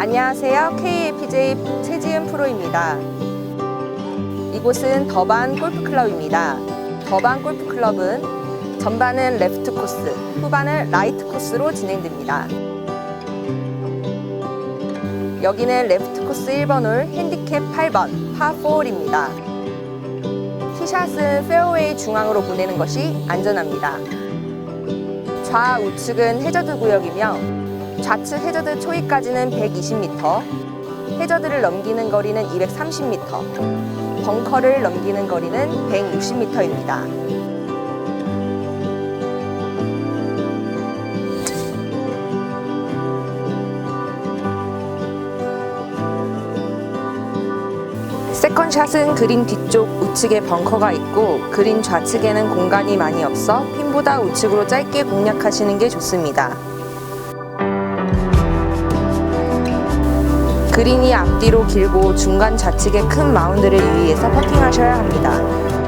안녕하세요. KAPJ 최지은 프로입니다. 이곳은 더반 골프클럽입니다. 더반 골프클럽은 전반은 레프트 코스, 후반은 라이트 코스로 진행됩니다. 여기는 레프트 코스 1번 홀 핸디캡 8번 파4홀입니다. 티샷은 페어웨이 중앙으로 보내는 것이 안전합니다. 좌우측은 해저드 구역이며 좌측 해저드 초입까지는 120m, 해저드를 넘기는 거리는 230m, 벙커를 넘기는 거리는 160m입니다. 세컨샷은 그린 뒤쪽 우측에 벙커가 있고 그린 좌측에는 공간이 많이 없어 핀보다 우측으로 짧게 공략하시는 게 좋습니다. 그린이 앞뒤로 길고 중간 좌측에 큰 마운드를 유의해서 퍼팅하셔야 합니다.